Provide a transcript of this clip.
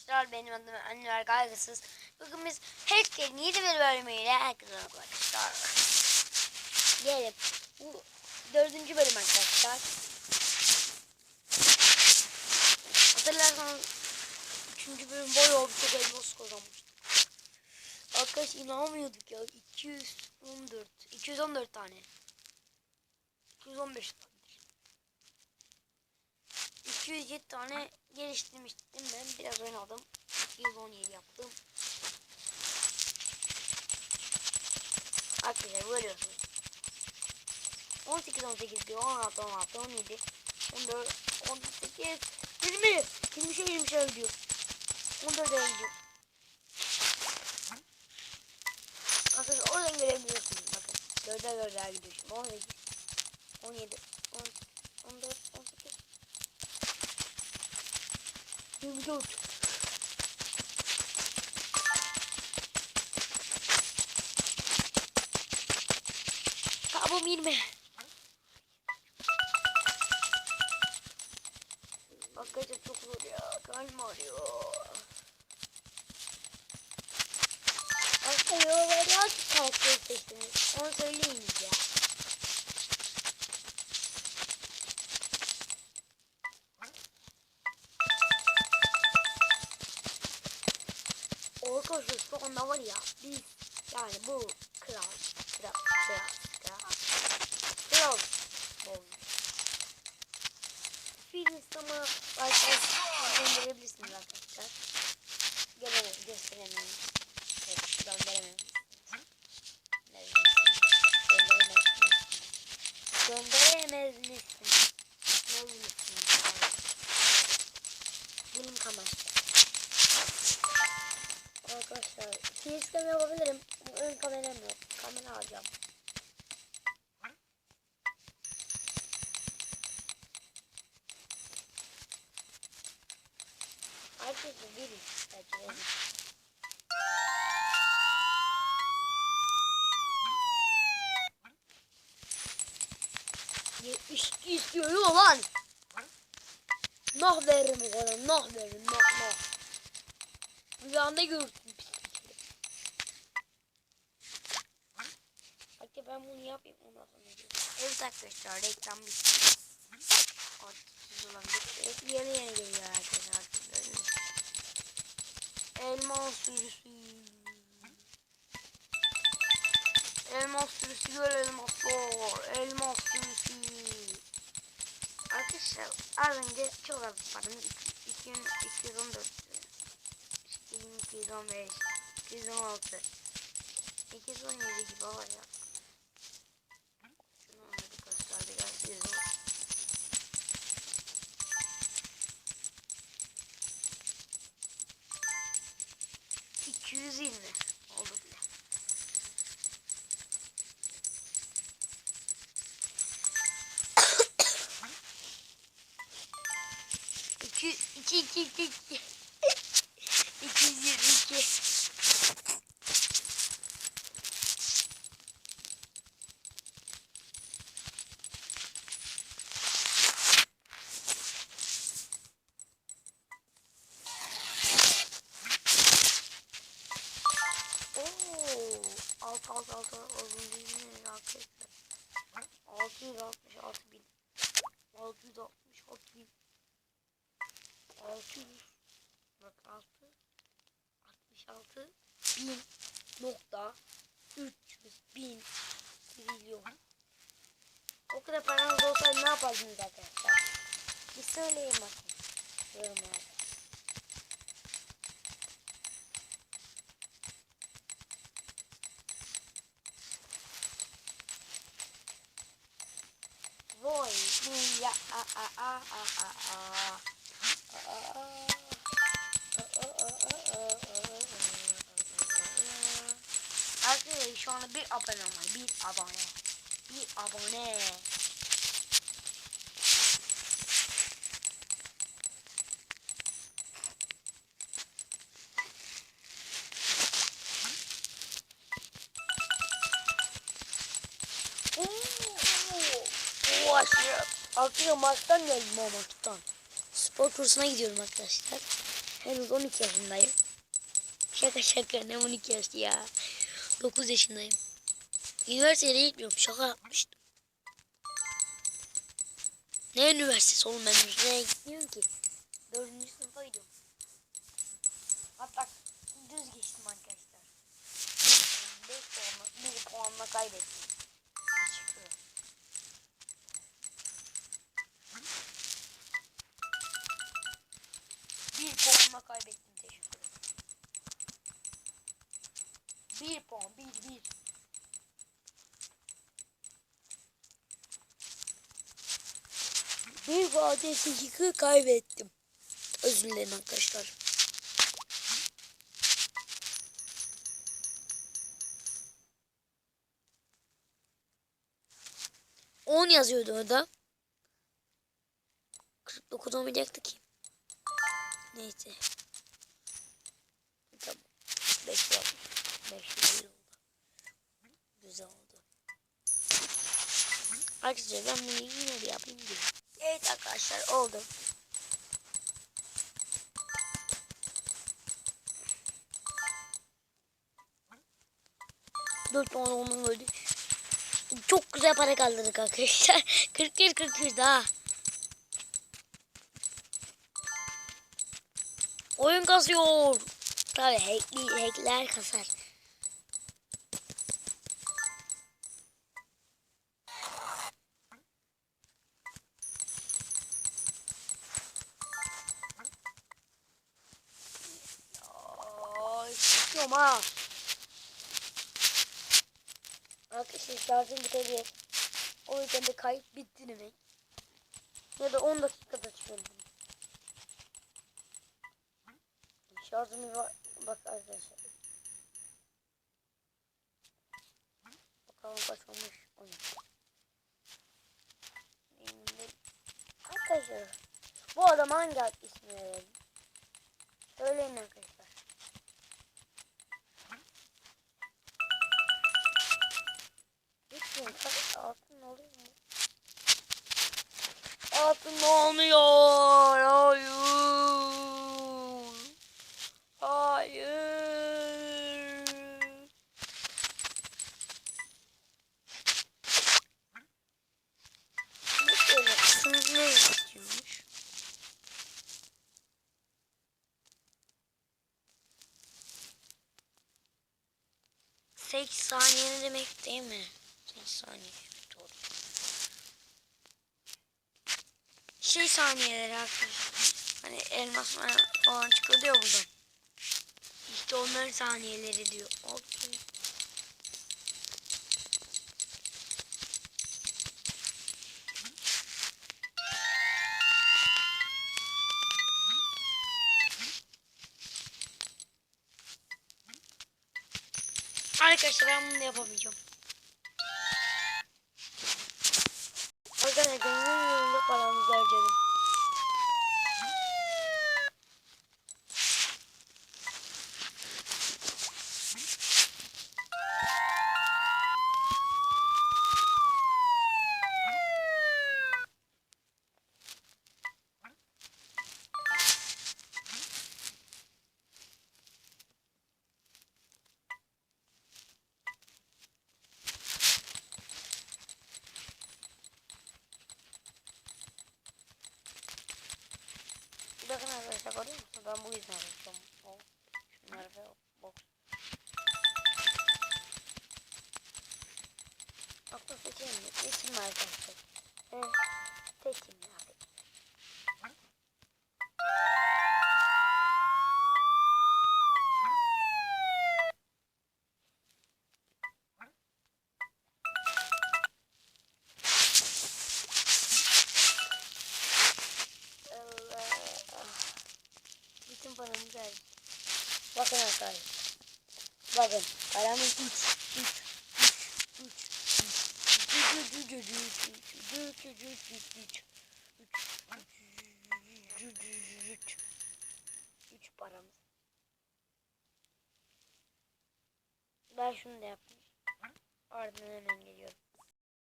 arkadaşlar. Benim adım Anneler Kaygısız. Bugün biz Healthcare'in yeni bir bölümüyle herkese arkadaşlar. Gelin. Bu dördüncü bölüm arkadaşlar. Hatırlarsanız üçüncü bölüm bayağı bir çok elmas kazanmıştık. Arkadaş inanamıyorduk ya. 214. 214 tane. 215 tane. 207 tane geliştirmiştim ben. Biraz oynadım. 217 yaptım. Arkadaşlar görüyorsunuz. 18, 18 diyor. 16, 16, 17, 14, 18, 20. 20 şey 20 şey diyor. 14 öyle diyor. Arkadaşlar oradan görebiliyorsunuz. Bakın. 4'e 4'e gidiyor şimdi. 18, 17, Here we go. Kabum 20. Bakacağım çok zor ya. Kalma arıyor. Aslında yol var ya ki kalkıyor sesini. Onu söyleyeyim ya. Şu anda var ya biz yani bu kral kral kral kral kral olmuş. Film ama arkadaşlar gönderebilirsiniz arkadaşlar. Gelemem gösteremem. Evet gönderemem. Gönderemez misiniz? Ne misiniz? Bilim kamaştı. Arkadaşlar facecam yapabilirim. Ön kameram yok. Kamera alacağım. Arkadaşlar bir belki verin. Yetmiş iki istiyor lan. Nah veririm o kadar. Nah veririm. Nah nah. Rüyanda görürsün pislikleri. Ben bunu yapayım ondan sonra. Evet arkadaşlar reklam bitti. Artık olabilir. Evet, yeni yeni geliyor herkes artık böyle. Elma sürüsü. Elmas sürüsü göl elmaslar. Elmas sürüsü. Arkadaşlar az önce çok az paramız 214 215 216 217 gibi ya. Şunu arkadaşlar biraz izleyelim. İki yüz oldu bile. İki, iki, iki, iki. 222 66 bin nokta 300 bin trilyon. O kadar paranız olsa ne yapardınız arkadaşlar? Bir söyleyin bakın. Yorumlarda. Vay ya a a a a a a anda bir abone var. Bir abone. Bir abone. Arkadaşlar maçtan geldim o maçtan. Spor kursuna gidiyorum arkadaşlar. Henüz 12 yaşındayım. Şaka şaka ne 12 yaş ya. 9 yaşındayım. Üniversiteye gitmiyorum. Şaka yapmıştım. Ne üniversitesi oğlum ben üniversiteye gitmiyorum ki. Dördüncü sınıfa gidiyorum. Hatta düz geçtim arkadaşlar. 5 puanla, 1 puanla kaybettim. Bir puan, bir, bir. Bir vade dakika kaybettim. Özür dilerim arkadaşlar. On yazıyordu orada. 49 olmayacaktı ki. Neyse. Tamam. 5 oldu. 5 oldu. Güzel oldu. Arkadaşlar ben bunu yine bir yapayım diye. Evet arkadaşlar oldu. Dört tane onun öldü. Çok güzel para kaldırdık arkadaşlar. 41 41 daha. Oyun kasıyor. Tabi hackler kasar. Ay, sıkıyorum ha. Arkadaşlar şarjım bitecek. O yüzden de kayıt bitti demek. Ya da 10 dakikada çıkıyorum. Şarjım var. Bak arkadaşlar. Bakalım kaç olmuş. 12. Şimdi arkadaşlar bu adam hangi ismi verelim? Söyleyin arkadaşlar. Altın olmuyor. Hayır. Hayır. Ne böyle sınırlı istiyormuş? Sekiz saniye ne demek değil mi? Sekiz saniye Şey saniyeleri arkadaşlar. Hani elmas falan çıkıyor diyor buradan. İşte onların saniyeleri diyor. Okey. Arkadaşlar ben bunu yapamayacağım. Arkadaşlar gönlüm yolunda paramızı harcadım. Bakın arkadaşlar görüyor musunuz? Ben bu yüzden yapıyorum. O, şunları ve box. Aklı seçeyim mi? Seçeyim arkadaşlar? Evet. Seçeyim ya. Bakın paramın 3 3 3 paramız. Ben şunu da yapayım. Ardından hemen geliyorum.